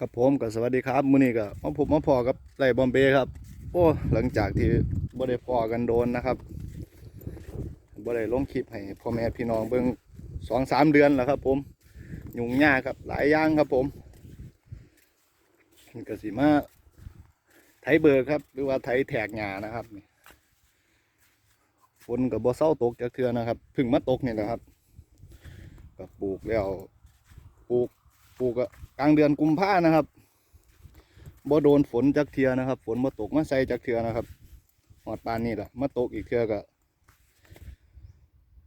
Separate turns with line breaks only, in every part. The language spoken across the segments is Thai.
ครับผมก็สวัสดีครับมื้อนี้ก็มาพบมาพอกับไรบอมเบย์ครับโอ้หลังจากที่บ่ได้พอกันโดนนะครับบ่ได้ลงคลิปให้พ่อแม่พี่น้องเบิ่งสองสามเดือนแล้วครับ ผมยุ่งยากครับหลายอย่างครับผมก็สิมาไถเบิกครับ หรือว่าไถแถกหญ้านะครับฝนกับบ่เศร้าตกจากเทือนะครับพึ่งมาตกนี่แหละครับก็ปลูกแล้วปลูก ปลูกกลางเดือนกุมภานะครับบ่โดนฝนจักเทือนะครับ ฝนมาตกมาใส่จักเทือนะครับหอดปานนี่แหละมาตกอีกเทือก็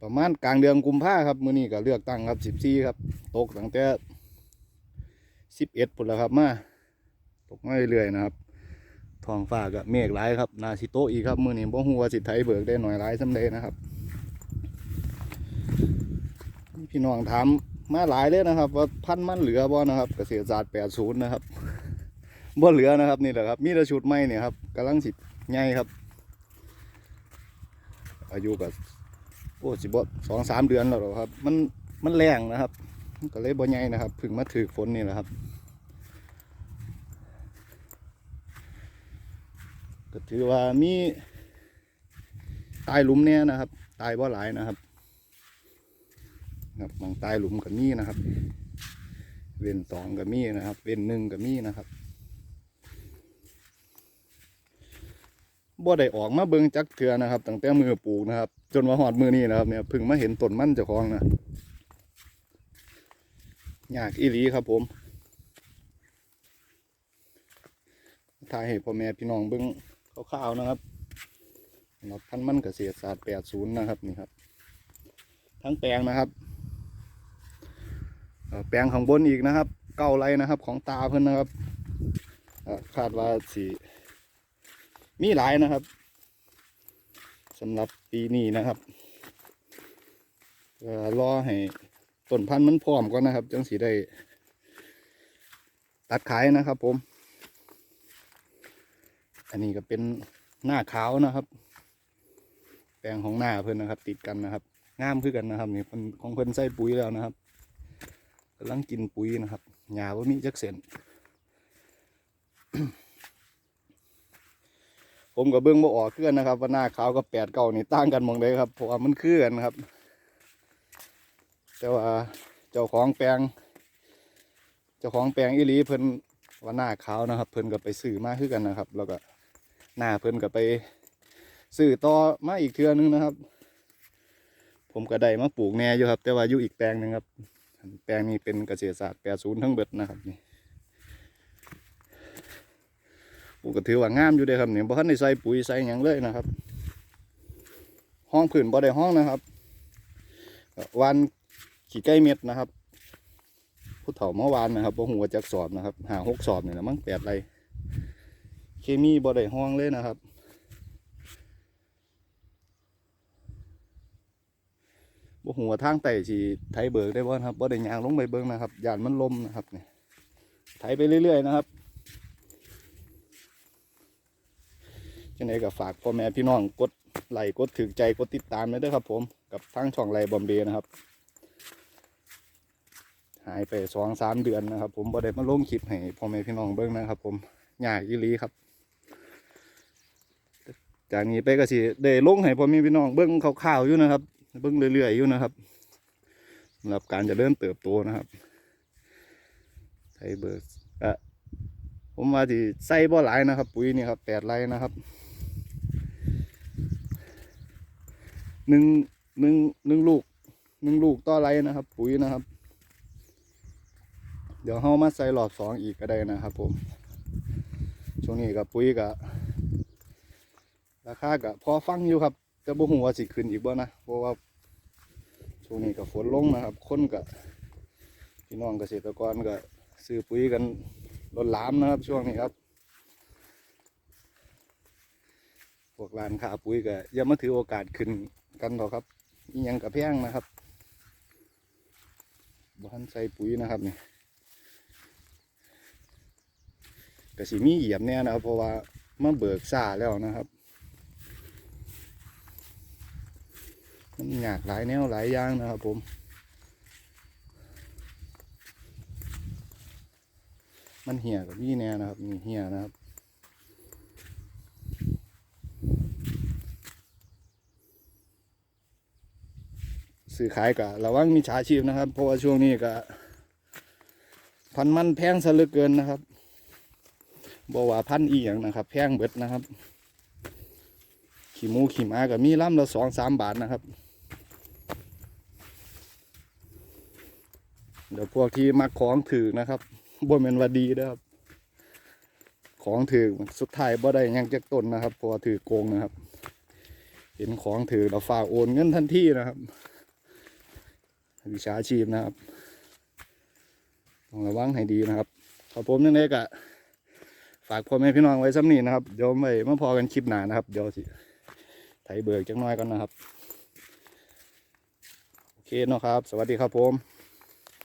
ประมาณกลางเดือนกุมภาครับมื้อนี้ก็เลือกตั้งครับสิบสี่ครับ ตกตั้งแต่สิบเอ็ดพุ่นแล้วครับมาตกมาเรื่อยๆนะครับท้องฟ้าก็เมฆหลายครับนาสิโตอีกครับมื้อนี้บ่ฮู้ว่าสิไถเบิกได้หน่อยหลายสำเร็จนะครับ พี่น้องถาม มาหลายเลยนะครับ ว่าพันมันเหลือบ่นะครับ เกษตรศาสตร์80นย์นะครับบ่เหลือนะครับนี่แหละครับ มีแต่ชุดใหม่เนี่ยครับกำลังสิใหญ่ครับ อายุก็โอ้สิบสองสามเดือนแล้วหรอครับ มันมันแรงนะครับ ก็เลยบ่ใหญ่นะครับพึ่งมาถือฝนนี่แหละครับ ก็ถือว่ามีตายลุมเนี่ยนะครับ ตายบ่หลายนะครับ ครับมองใต้หลุมกับมีนะครับ เว้นสองกับมีนะครับ เว้นหนึ่งกับมีนะครับบ่ได้ออกมาเบิ่งจักเทือนะครับตั้งแต่มือปลูกนะครับ จนว่าหอดมือนี้นะครับเนี่ยเพิ่งมาเห็นต้นมันเจ้าของนะอยากอีหลีครับผมถ่ายให้พ่อแม่พี่น้องเบิ่งคร่าวๆนะครับสำหรับพันมันเกษตรศาสตร์ 80 นะครับนี่ครับ ทั้งแปลงนะครับ แปลงข้างบนอีกนะครับ เก้าไรนะครับ ของตาเพิ่อนนะครับคาดว่าสีมีหลายนะครับสำหรับปีนี้นะครับเอ่อรอให้ต้นพันธุ์มันพร้อมก่อนนะครับ จังสีได้ ตัดขายนะครับ ผม อันนี้ก็เป็นหน้าขาวนะครับ แปลงของหน้าเพิ่อนนะครับ ติดกันนะครับงามคือกันนะครับนี่เพิ่นของเพิ่อนใส่ปุ๋ยแล้วนะครับ กำลังกินปุ๋ยนะครับหญ้าว่ามีจักเส้นผมกับเบิ้งบ่ออกคือนนะครับว่าหน้าขาวกับแปดเก่านี่ต่างกันมองเลยครับเพราะว่ามันเคื่อนครับ แต่ว่าเจ้าของแปลง เจ้าของแปลงอีลีเพิ่นว่าหน้าขาวนะครับ เพิ่นก็ไปซื้อมาคือกันนะครับ แล้วก็หน้าเพิ่นก็ไปซื้อต่อมาอีกเทื่อนึงนะครับ ผมก็ได้มาปลูกแน่อยู่ครับ แต่ว่าอยู่อีกแปลงหนึงครับ แปลงนี้เป็นเกษตรศาสตร์80ทั้งเบิดนะครับนี่ปลูกก็ถือว่างามอยู่เด้ครับนี่บ่ทันได้ใส่ปุ๋ยใส่หยังเลยนะครับ ห้องผืนบ่ได้ห้องนะครับวานขี้ไก่เม็ดนะครับผู้เฒ่าเมื่อวานนะครับบ่ฮู้ว่าจักสอบนะครับหาหกสอบเนี่แหละมั้งแปดไรเคมีบ่ได้ห้องเลยนะครับ บ่หัวทางไต่สิไถเบิกได้บ่ครับบ่ได้ยางลงไปเบิ่งนะครับยานมันลมนะครับเนี่ยไถไปเรื่อย ๆ นะครับจังไดก็ฝากพ่อแม่พี่น้องกดไลค์กดถึกใจกดติดตามด้วยด้อครับ ผมกับทางช่องไลบอมเบย์นะครับ หายไปสองสามเดือนนะครับ ผมบ่ได้มาลงคลิปให้พ่อแม่พี่น้องเบิ่งนะครับ ผมยากอีลีครับจากนี้ไปก็สิได้ลงให้พ่อแม่พี่น้องเบิ่งคร่าวๆอยู่นะครับ เบิ่งเรื่อยๆอยู่นะครับสำหรับการจะเริ่มเติบโตนะครับไทยเบิร์ดอะผมว่าที่ใส่บ่หลายนะครับ ปุ๋ยนี่ครับแปดไรนะครับหนึ่งหนึ่งหนึ่งลูกหนึ่งลูกต่อไรนะครับ ปุ๋ยนะครับ เดี๋ยวเฮามาใส่หลอดสองอีกก็ได้นะครับ ผมช่วงนี้กับปุ๋ยกับราคากับพอฟังอยู่ครับ แต่บ่ฮู้ว่าสิขึ้นอีกบ่นะเพราะว่าช่วงนี้ก็ฝนลงนะครับ คนก็พี่น้องเกษตรกรก็ซื้อปุ๋ยกันล้นหลามนะครับ ช่วงนี้ครับพวกร้านค้าปุ๋ยก็อย่ามาถือโอกาสขึ้นกันหรอกครับอีหยังกับแพงนะครับบ้านใส่ปุ๋ยนะครับนี่ก็สิมีเหยียบเนี่ยนะครับเพราะว่ามาเบิกซ่าแล้วนะครับ มันอยากหลายแนวหลายอย่างนะครับผมมันเหี่ยกับนี่แน่นะครับนี่เหี่ยนะครับ สื่อขายกับระวังมีฉาชีพนะครับ เพราะว่าช่วงนี้ก็พันธุ์มันแพงซะเหลือเกินนะครับบอกว่าพันธุ์อีหยังนะครับ แพงเบิดนะครับ ขี่มูขี่ม้าก็มีลำละสองสามบาทนะครับ เดี๋ยวพวกที่มักของถือนะครับบ่แม่นว่าดีนะครับ ของถือสุดท้ายบ่ได้ยังจากต้นนะครับพราะว่าถือโกงนะครับ เห็นของถือเราฝากโอนเงินทันทีนะครับ วิชาชีพนะครับต้องระวังให้ดีนะครับขอผมยังไงกะฝากพ่อแม่พี่น้องไว้ซ้ำนี้นะครับเดี๋ยวไปมาพอกันคลิปหนานะครับ เดี๋ยวสิไถเบิกจังน้อยกันนะครับ โอเคเนาะครับ สวัสดีครับผม